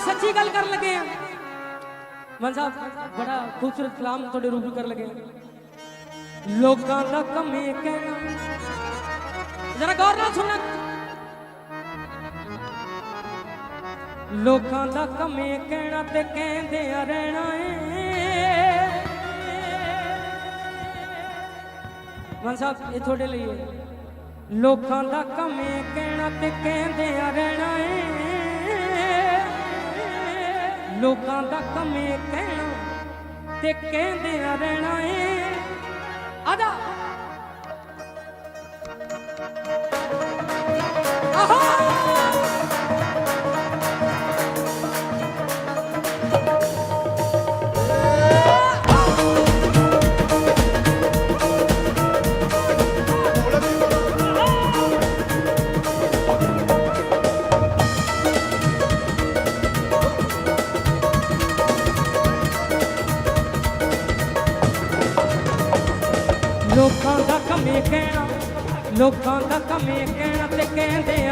ਸੱਚੀ ਗੱਲ ਕਰਨ ਲੱਗੇ ਆ। ਮਨ ਸਾਹਿਬ, ਬੜਾ ਖੂਬਸੂਰਤ ਕਲਾਮ ਤੁਹਾਡੇ ਰੂਬਰੂ ਕਰਨ ਲੱਗੇ ਆ। ਲੋਕਾਂ ਦਾ ਕਮੇ ਕਹਿਣਾ। ਜਰਾ ਗੌਰ ਨਾਲ ਸੁਣਨਾ। ਲੋਕਾਂ ਦਾ ਕਮੇ ਕਹਿਣਾ ਤੇ ਕਹਿੰਦੇ ਆ ਰਹਿਣਾ ਏ। ਮਨ ਸਾਹਿਬ, ਇਹ ਤੁਹਾਡੇ ਲਈ ਹੈ। ਲੋਕਾਂ ਦਾ ਕਮੇ ਕਹਿਣਾ ਤੇ ਕਹਿੰਦੇ ਆ ਰਹਿਣਾ ਏ। ਲੋਕਾਂ ਦਾ ਕਮੇ ਕਹਿਣਾ ਤੇ ਕਹਿੰਦੇ ਆ ਰਹਿਣਾ ਏ ਆਦਾ ਲੋਕਾਂ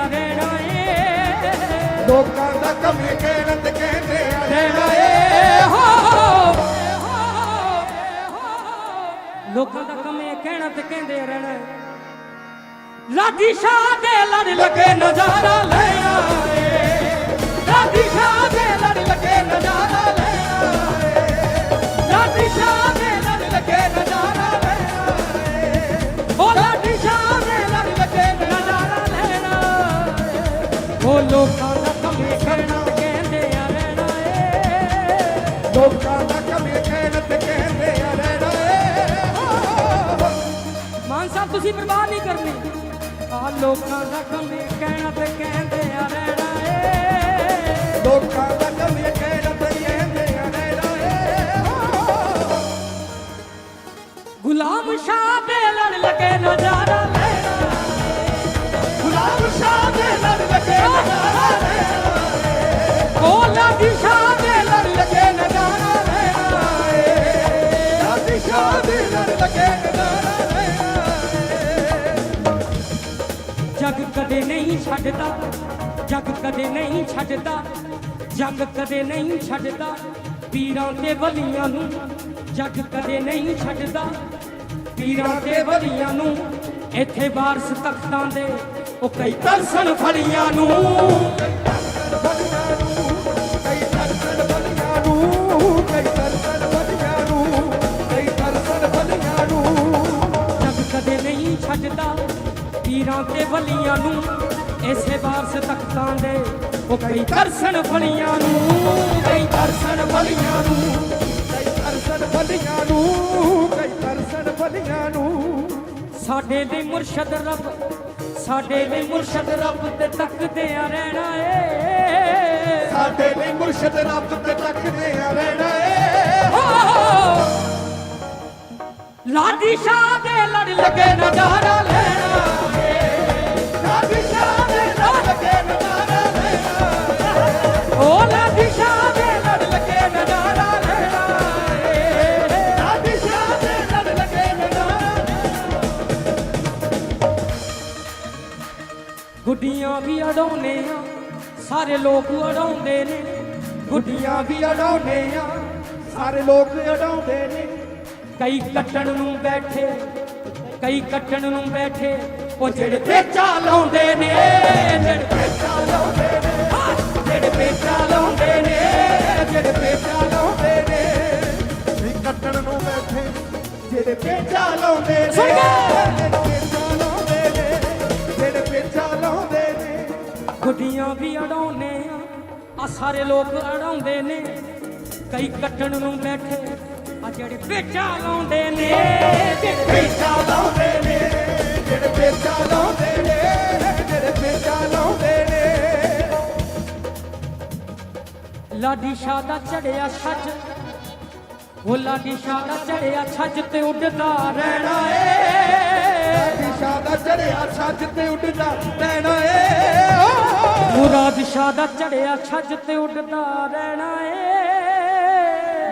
ਆ ਰਹਿਣਾ ਏ ਲੋਕਾਂ ਦਾ ਕਮੇ ਕਹਿਣ ਤੇ ਕਹਿੰਦੇ ਆ। ਰਹਿਣਾ ਏ ਹੋ ਲੋਕਾਂ ਦਾ ਕਮੇ ਕਹਿਣਾ ਤੇ ਕਹਿੰਦੇ ਰਹਿਣਾ ਏ ਲਾਡੀ ਸ਼ਾਹ ਦੇ ਲੜ ਲੱਗੇ ਨਜ਼ਾਰਾ ਲੈਣਾ ਏ ਲਾਡੀ ਸ਼ਾਹ ਦੇ ਲੜ ਲੱਗੇ ਨਜ਼ਾਰਾ ਲੈਣਾ ਏ ਲਾਡੀ ਸ਼ਾਹ ਲੋਕਾਂ ਦਾ ਕਮੇ ਕਹਿਣਾ ਤੇ ਕਹਿੰਦੇ ਆ ਰਹਿਣਾ ਏ। ਲੋਕਾਂ ਦਾ ਕਮੇ ਕਹਿਣ ਤੇ ਕਹਿੰਦੇ ਆ ਰਹਿਣਾ ਏ। ਗੁਲਾਮ ਸ਼ਾਹ ਦੇ ਲੜ ਲੱਗੇ ਨਜ਼ਾਰਾ ਲੈਣਾ ਗੁਲਾਮ ਸ਼ਾਹ ਦੇ ਲੜ ਲੱਗੇ ਨਜ਼ਾਰਾ ਲੈਣਾ ਉਹ ਲਾਡੀ ਸ਼ਾਹ ਦੇ ਲੜ ਲੱਗੇ ਨਜ਼ਾਰਾ ਲੈਣਾ ਏ। ਲਾਡੀ ਸ਼ਾਹ ਦੇ ਲੜ ਲੱਗੇ ਕਦੇ ਨਹੀਂ ਛੱਡਦਾ। ਜੱਗ ਕਦੇ ਨਹੀਂ ਛੱਡਦਾ। ਜੱਗ ਕਦੇ ਨਹੀਂ ਛੱਡਦਾ। ਪੀਰਾਂ ਤੇ ਵਲੀਆਂ ਨੂੰ ਜੱਗ ਕਦੇ ਨਹੀਂ ਛੱਡਦਾ। ਪੀਰਾਂ ਤੇ ਵਲੀਆਂ ਨੂੰ ਇੱਥੇ ਵਾਰਸ ਤਖਤਾਂ ਦੇ, ਉਹ ਕਈ ਤਰਸਣ ਫਲੀਆਂ ਨੂੰ। ਤੇ ਵਲੀਆਂ ਨੂੰ ਇਸੇ ਵਾਰਸ ਤਖਤਾਂ ਦੇ ਉਹ ਕਈ ਤਰਸਣ ਫਲੀਆਂ ਨੂੰ ਕਈ ਤਰਸਣ ਫਲੀਆਂ ਨੂੰ ਕਈ ਦਰਸ਼ਨ ਬਲੀਆਂ ਨੂੰ ਕਈ ਦਰਸ਼ਨ ਬਲੀਆਂ ਨੂੰ। ਸਾਡੇ ਲਈ ਮੁਰਸ਼ਦ ਰੱਬ ਸਾਡੇ ਲਈ ਮੁਰਸ਼ਦ ਰੱਬ ਤੇ ਤੱਕਦੇ ਆ ਰਹਿਣਾ ਏ। ਸਾਡੇ ਲਈ ਮੁਰਸ਼ਿਦ ਰੱਬ ਤੇ ਤੱਕਦੇ ਆ ਰਹਿਣਾ ਏ! ਲਾਡੀ ਸ਼ਾਹ ਦੇ ਲੜ ਲੱਗੇ ਨਜ਼ਾਰਾ ਲੈਣਾ ਗੁੱਡੀਆਂ ਵੀ ਅਡਾਉਨੇ ਆ, ਸਾਰੇ ਲੋਕ ਅਡਾਉਂਦੇ ਨੇ। ਗੁੱਡੀਆਂ ਵੀ ਅਡਾਉਂਦੇ ਆ, ਸਾਰੇ ਲੋਕ ਅਡਾਉਂਦੇ ਨੇ। ਕਈ ਕੱਟਣ ਨੂੰ ਬੈਠੇ, ਕਈ ਕੱਟਣ ਨੂੰ ਬੈਠੇ, ਉਹ ਜਿਹੜੇ ਪੇਚਾ ਲਾਉਂਦੇ ਨੇ, ਜਿਹੜੇ ਗੁੱਡੀਆਂ ਵੀ ਅਡਾਉਨੇ ਆ ਸਾਰੇ ਲੋਕ ਅੜਾਉਂਦੇ ਨੇ। ਕਈ ਕੱਟਣ ਨੂੰ ਬੈਠੇ, ਆ ਜਿਹੜੇ ਪੇਚਾ ਲਾਉਂਦੇ ਨੇ। ਜਿਹੜੇ ਪੇਚਾ ਲਾਉਂਦੇ ਨੇ, ਜਿਹੜੇ ਪੇਚਾ ਲਾਉਂਦੇ ਨੇ, ਜਿਹੜੇ ਪੇਚਾ ਲਾਉਂਦੇ ਨੇ। ਲਾਡੀ ਸ਼ਾਹ ਦਾ ਚੜਿਆ ਛੱਜ ਸ਼ਾਹ ਦਾ ਚੜਿਆ ਛੱਜ ਤੇ ਉੱਡਦਾ ਰਹਿਣਾ ਏ। ਦਾ ਚੜਿਆ ਛੱਜ ਤੇ ਉੱਡਦਾ ਰਹਿਣਾ ਏ। ਮੁਰਾਦ ਸ਼ਾਹ ਦਾ ਚੜਿਆ ਛੱਜ ਤੇ ਉੱਡਦਾ ਰਹਿਣਾ ਏ।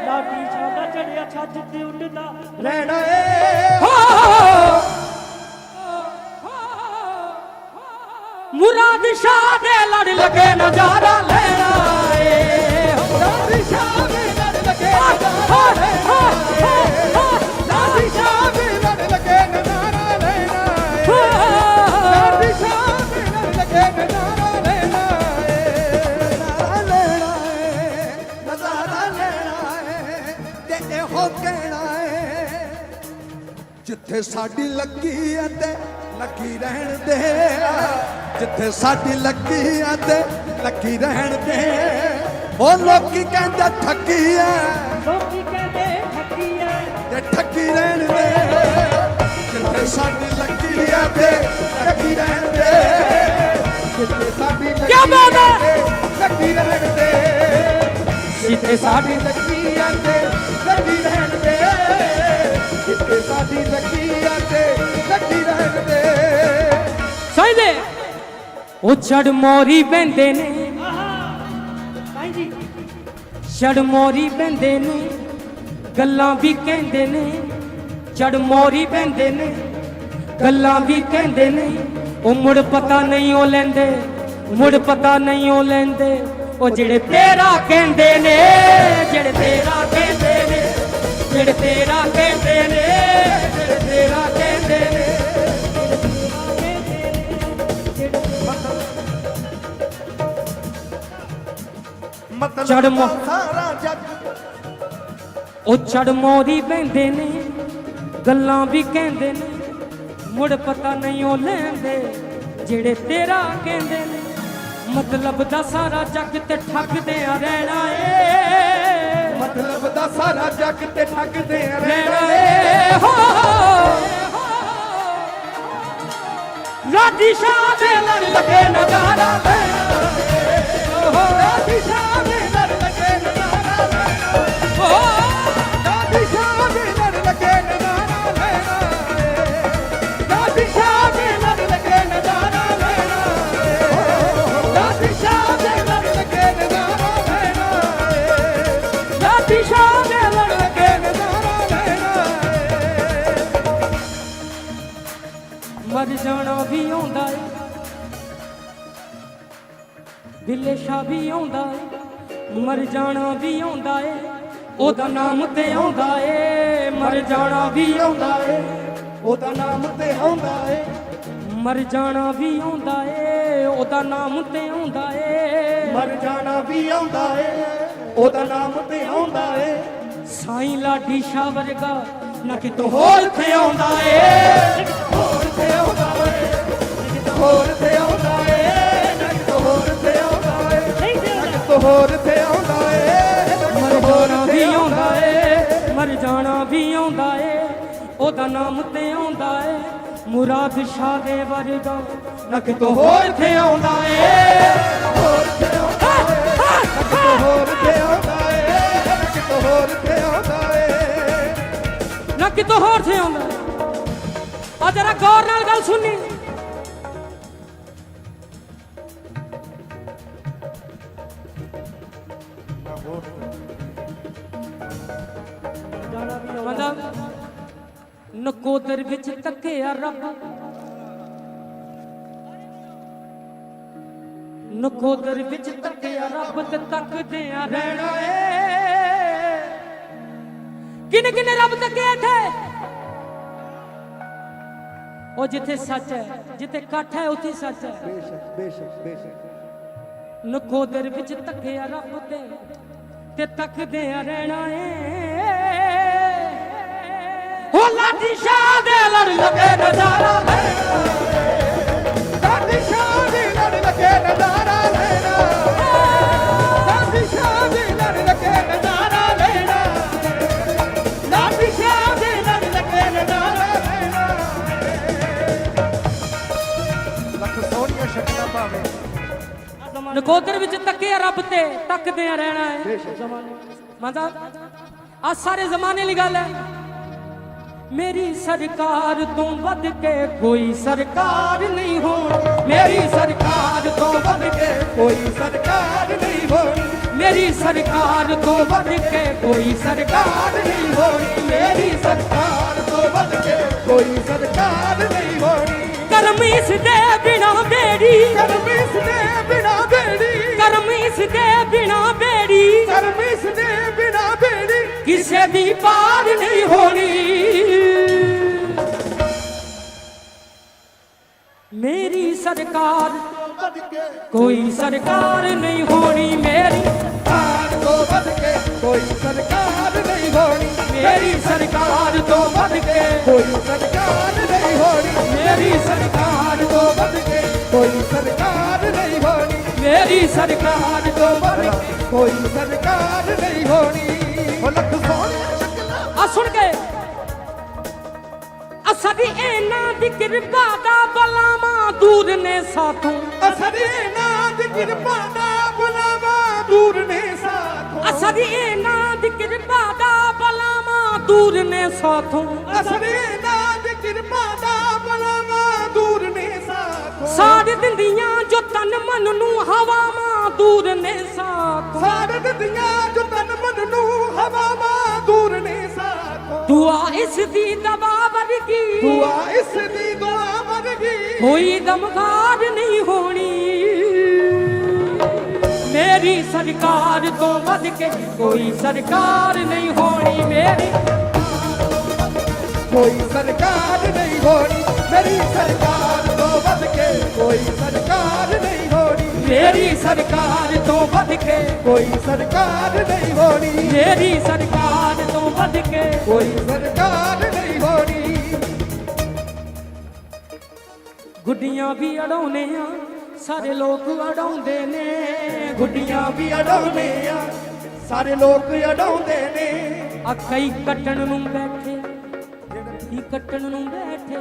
ਲਾਡੀ ਸ਼ਾਹ ਦਾ ਚੜਿਆ ਛੱਜ ਤੇ ਉੱਡਦਾ ਰਹਿਣਾ ਏ। ਮੁਰਾਦ ਸ਼ਾਹ ਦੇ ਲੜ ਲੱਗੇ ਨਜ਼ਾਰਾ ਜਿੱਥੇ ਸਾਡੀ ਲੱਗੀ ਐ ਤੇ ਲੱਗੀ ਰਹਿਣ ਦੇ। ਜਿੱਥੇ ਸਾਡੀ ਲੱਗੀ ਐ ਤੇ ਲੱਗੀ ਰਹਿਣ ਦੇ। ਉਹ ਲੋਕੀ ਕਹਿੰਦੇ ਠੱਗੀ ਐ। ਲੋਕੀ ਕਹਿੰਦੇ ਠੱਗੀ ਐ। ਤੇ ਠੱਗੀ ਰਹਿਣ ਦੇ ਜਿੱਥੇ ਸਾਡੀ ਲੱਗੀ ਐ ਤੇ ਲੱਗੀ ਰਹਿਣ ਦੇ। ਜਿੱਥੇ ਸਾਡੀ ਲੱਗੀ? ਐ? ਤੇ ਲੱਗੀ ਰਹਿਣ ਦੇ। ਜਿੱਥੇ ਸਾਡੀ ਲੱਗੀ ਐ ਤੇ ਉਹ ਛੜ ਮੋਰੀ ਬੰਦੇ ਨੇ। ਹਾਂਜੀ ਛੜ ਮੋਰੀ ਬੰਦੇ ਨੇ ਗੱਲਾਂ ਵੀ ਕਹਿੰਦੇ ਨੇ। ਛੜ ਮੋਰੀ ਬੰਦੇ ਨੇ ਗੱਲਾਂ ਵੀ ਕਹਿੰਦੇ ਨੇ। ਉਹ ਮੁੜ ਪਤਾ ਨਹੀਂ ਉਹ ਲੈਂਦੇ ਮੁੜ ਪਤਾ ਨਹੀਂ ਉਹ ਲੈਂਦੇ। ਉਹ ਜਿਹੜੇ ਤੇਰਾ ਕਹਿੰਦੇ ਨੇ ਜਿਹੜੇ ਤੇਰਾ ਕਹਿੰਦੇ ਨੇ ਜਿਹੜੇ ਤੇਰਾ ਕਹਿੰਦੇ ਨੇ ਜਿਹੜੇ ਤੇਰਾ ਚੜ ਮੋ- ਸਾਰਾ ਜੱਗ ਉਹ ਚੜ ਮੋਰੀ ਬੈੰਦੇ ਨੇ ਗੱਲਾਂ ਵੀ ਕਹਿੰਦੇ ਨੇ ਮੁੜ ਪਤਾ ਨਹੀਂ ਉਹ ਲੈਂਦੇ ਜਿਹੜੇ ਤੇਰਾ ਕਹਿੰਦੇ ਨੇ। ਮਤਲਬ ਦਾ ਸਾਰਾ ਜੱਗ ਤੇ ਠੱਗਦੇ ਆ ਰਹਿਣਾ ਏ। ਮਤਲਬ ਦਾ ਸਾਰਾ ਜੱਗ ਤੇ ਠੱਗਦੇ ਆ ਰਹਿਣਾ ਏ। ਹੋ ਰਾਜੀ ਸ਼ਾਹ ਦੇ ਲੜ ਲਗੇ ਨਜ਼ਾਰਾ। ਲੈਣਾ ਓ ਰਾਜੀ ਸ਼ਾਹ। ਜਾਣਾ ਵੀ ਆਉਂਦਾ ਏ ਬਿੱਲੇ ਸ਼ਾਹ ਵੀ ਆਉਂਦਾ ਏ ਮਰ ਜਾਣਾ ਵੀ ਆਉਂਦਾ ਏ ਉਹਦਾ ਨਾਮ ਤੇ ਆਉਂਦਾ ਏ ਮਰ ਜਾਣਾ ਵੀ ਆਉਂਦਾ ਏ ਉਹਦਾ ਨਾਮ ਤੇ ਆਉਂਦਾ ਏ ਮਰ ਜਾਣਾ ਵੀ ਆਉਂਦਾ ਏ ਉਹਦਾ ਨਾਮ ਤੇ ਆਉਂਦਾ ਏ ਮਰ ਜਾਣਾ ਵੀ ਆਉਂਦਾ ਏ ਉਹਦਾ ਨਾਮ ਤੇ ਆਉਂਦਾ ਏ ਸਾਈਂ ਲਾਡੀ ਸ਼ਾਹ ਵਰਗਾ ਨਾ ਕਿਤੋਂ ਹੋਰ ਤੇ ਆਉਂਦਾ ਏ ਹੋਰ ਤੇ ਆਉਂਦਾ ਏ ਨੱਕ ਹੋਰ ਤੇ ਆਉਂਦਾ ਏ ਨੱਕ ਹੋਰ ਤੇ ਆਉਂਦਾ ਏ ਮਰ ਜਾਣਾ ਵੀ ਆਉਂਦਾ ਏ। ਮਰ ਜਾਣਾ ਵੀ ਆਉਂਦਾ ਏ ਉਹਦਾ ਨਾਮ ਤੇ ਆਉਂਦਾ ਏ ਮੁਰਾਦ ਸ਼ਾਹ ਦੇ ਵਰਗਾ ਨਾ ਕਿਤੋਂ ਹੋਰ ਤੇ ਆਉਂਦਾ ਏ। ਹੋਰ ਤੇ ਆਉਂਦਾ ਏ ਹੋਰ ਤੇ ਆਉਂਦਾ ਏ ਨੱਕ ਹੋਰ ਤੇ ਆਉਂਦਾ ਏ। ਨਾ ਕਿਤੋਂ ਹੋਰ ਤੇ ਆਉਂਦਾ ਆ ਜਰਾ ਗੌਰ ਨਾਲ ਗੱਲ ਸੁਣਨੀ। ਨਕੋਦਰ ਵਿੱਚ ਤੱਕਿਆ ਰੱਬ। ਨਕੋਦਰ ਵਿੱਚ ਤੱਕਿਆ ਰੱਬ ਤੇ ਤੱਕਦੇ ਆ ਰਹਿਣਾ ਏ। ਕਿਨੇ ਕਿਨੇ ਰੱਬ ਤੱਕਿਆ ਇੱਥੇ? ਉਹ ਜਿੱਥੇ ਸੱਚ ਹੈ ਜਿੱਥੇ ਇਕੱਠ ਹੈ ਉੱਥੇ ਸੱਚ ਹੈ। ਬੇਸ਼ੱਕ ਬੇਸ਼ੱਕ ਬੇਸ਼ੱਕ। ਨਕੋਦਰ ਵਿੱਚ ਤੱਕਿਆ ਰੱਬ ਤੇ ਤੇ ਤੱਕਦੇ ਆ ਰਹਿਣਾ ਏ। ਲਾਡੀ ਸ਼ਾਹ ਦੇ ਲੜ ਲਗੇ ਨਜ਼ਾਰਾ ਲੈਣਾ ਦਾਦੀ ਸ਼ਾਹ ਦੀ ਲੜ ਲੱਗੇ ਨਜ਼ਾਰਾ ਲੈਣਾ ਦਾਦੀ ਸ਼ਾਹ ਦੀ ਲੜ ਲੱਗੇ ਨਜ਼ਾਰਾ ਲੈਣਾ ਲਾਡੀ ਸ਼ਾਹ ਦੇ ਲੜ ਲਗੇ ਨਜ਼ਾਰਾ ਲੈਣਾ ਲੱਖ ਸੋਹਣੀਆਂ ਸ਼ਕਲਾਂ ਭਾਵੇਂ। ਨਕੋਦਰ ਵਿੱਚ ਤੱਕਿਆ ਰੱਬ ਤੇ ਤੱਕਦੇ ਆ ਰਹਿਣਾ ਏ ਮਤਲਬ ਆ ਸਾਰੇ ਜ਼ਮਾਨੇ ਦੀ ਗੱਲ ਹੈ। ਮੇਰੀ ਸਰਕਾਰ ਤੋਂ ਵੱਧ ਕੇ ਕੋਈ ਸਰਕਾਰ ਨਹੀਂ ਹੋਣੀ। ਮੇਰੀ ਸਰਕਾਰ ਤੋਂ ਵੱਧ ਕੇ ਕੋਈ ਸਰਕਾਰ ਨਹੀਂ ਹੋਣੀ। ਮੇਰੀ ਸਰਕਾਰ ਤੋਂ ਵੱਧ ਕੇ ਕੋਈ ਸਰਕਾਰ ਨਹੀਂ ਹੋਣੀ। ਮੇਰੀ ਸਰਕਾਰ ਤੋਂ ਵੱਧ ਕੇ ਕੋਈ ਸਰਕਾਰ ਨਹੀਂ ਹੋਣੀ। ਕਰਮ ਇਸ ਦੇ ਬਿਨਾ ਬੇੜੀ। ਕਰਮ ਇਸ ਦੇ ਬਿਨਾ ਬੇੜੀ। ਕਰਮ ਇਸ ਦੇ ਬਿਨਾ ਬੇੜੀ। ਕਰਮ ਇਸ ਦੇ ਕਿਸੇ ਦੀ ਪਾਰ ਨਹੀਂ ਹੋਣੀ। ਮੇਰੀ ਸਰਕਾਰ ਤੋਂ ਕੋਈ ਸਰਕਾਰ ਨਹੀਂ ਹੋਣੀ, ਮੇਰੀ ਸਰਕਾਰ ਤੋਂ ਵੱਧ ਕੇ ਕੋਈ ਸਰਕਾਰ ਨਹੀਂ ਹੋਣੀ, ਮੇਰੀ ਸਰਕਾਰ ਤੋਂ ਵੱਧ ਕੇ ਕੋਈ ਸਰਕਾਰ ਨਹੀਂ ਹੋਣੀ, ਮੇਰੀ ਸਰਕਾਰ ਤੋਂ ਵੱਧ ਕੇ ਕੋਈ ਸਰਕਾਰ ਨਹੀਂ ਹੋਣੀ, ਮੇਰੀ ਸਰਕਾਰ ਤੋਂ ਵੱਧ ਕੇ ਕੋਈ ਸਰਕਾਰ ਨਹੀਂ ਹੋਣੀ। ਲੱਖ ਸੋਹਣਿਆ ਸ਼ਕਲਾਂ ਆ ਸੁਣ ਕੇ। ਅਸਦੀ ਇਹਨਾਂ ਦੀ ਕਿਰਪਾ ਦਾ ਬਲਾਵਾ ਦੂਰ ਨੇ ਸਾਥੋਂ। ਅਸਰੀ ਨਾ ਦੀ ਕਿਰਪਾ ਦਾ ਬੁਲਾਵਾ ਦੂਰ ਨੇ ਸਾਥੋਂ। ਅਸਦੀ ਇਹਨਾਂ ਦੀ ਕਿਰਪਾ ਦਾ ਬਲਾਵਾ ਦੂਰ ਨੇ ਸਾਥੋਂ। ਅਸਰੀ ਨਾ ਦੀ ਕਿਰਪਾ ਦਾ ਬੁਲਾਵਾ ਦੂਰ ਨੇ ਸਾਥੋਂ। ਸਾੜ ਦਿੰਦੀਆਂ ਜੋ ਤਨ ਮਨ ਨੂੰ ਹਵਾਵਾਂ ਦੂਰ ਨੇ ਸਾਥੋਂ। ਸਾੜ ਦਿੰਦੀਆਂ ਜੋ ਤਨ ਮਨ ਨੂੰ ਹਵਾਵਾਂ ਦੂਰ ਨੇ ਸਾਥੋਂ। ਦੁਆ ਇਸ ਦੀ ਦਵਾ ਵਰਗੀ। ਦੁਆ ਇਸ ਦੀ ਦੁਆ ਵਰਗੀ। ਕੋਈ ਦਮਕਾਰ ਨਹੀਂ ਹੋਣੀ। ਮੇਰੀ ਸਰਕਾਰ ਤੋਂ ਵੱਧ ਕੇ ਕੋਈ ਸਰਕਾਰ ਨਹੀਂ ਹੋਣੀ ਮੇਰੀ। ਕੋਈ ਸਰਕਾਰ ਨਹੀਂ ਹੋਣੀ। ਮੇਰੀ ਸਰਕਾਰ ਤੋਂ ਵੱਧ ਕੇ ਕੋਈ ਸਰਕਾਰ ਨਹੀਂ ਹੋਣੀ। ਮੇਰੀ ਸਰਕਾਰ ਤੋਂ ਵੱਧ ਕੇ ਕੋਈ ਸਰਕਾਰ ਨਹੀਂ ਹੋਣੀ। ਮੇਰੀ ਸਰਕਾਰ ਤੋਂ ਵੱਧ ਕੇ ਕੋਈ ਸਰਕਾਰ ਨਹੀਂ ਹੋਣੀ। ਗੁੱਡੀਆਂ ਵੀ ਅੜਾਉਨੇ ਆ ਸਾਰੇ ਲੋਕ ਅੜਾਉਂਦੇ ਨੇ। ਗੁੱਡੀਆਂ ਵੀ ਅਡਾਉਂਦੇ ਆ ਸਾਰੇ ਲੋਕ ਅਡਾਉਂਦੇ ਨੇ। ਕਈ ਕੱਟਣ ਨੂੰ ਬੈਠੇ ਕੀ ਕੱਟਣ ਨੂੰ ਬੈਠੇ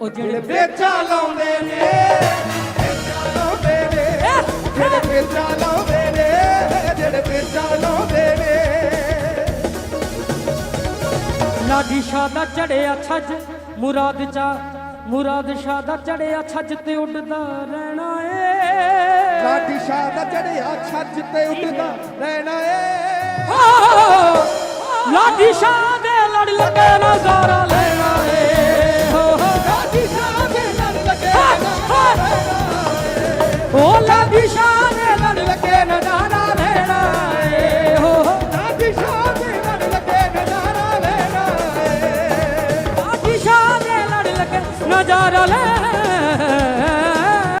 ਉਹ ਜਿਹੜੇ ਵੇਚਾ ਲਾਉਂਦੇ ਨੇ। ਜਿਹੜੇ ਵੇਚਾ ਲਾਉਂਦੇ ਨੇ ਜਿਹੜੇ ਵੇਚਾ ਲਾਉਂਦੇ ਨੇ ਲਾਡੀ ਸ਼ਾਹ ਦਾ ਚੜਿਆ ਛੱਜ ਮੁਰਾਦ ਚਾ ਮੁਰਾਦ ਸ਼ਾਹ ਦਾ ਚੜਿਆ ਛੱਜ ਤੇ ਉੱਡਦਾ ਰਹਿਣਾ ਏ। ਲਾਡੀ ਸ਼ਾਹ ਦਾ ਚੜਿਆ ਛੱਜ ਤੇ ਉੱਡਦਾ ਰਹਿਣਾ ਏ। ਲਾਡੀ ਸ਼ਾਹ ਦੇ ਲੜ ਲਗੇ ਨਜ਼ਾਰਾ ਲੈਣਾ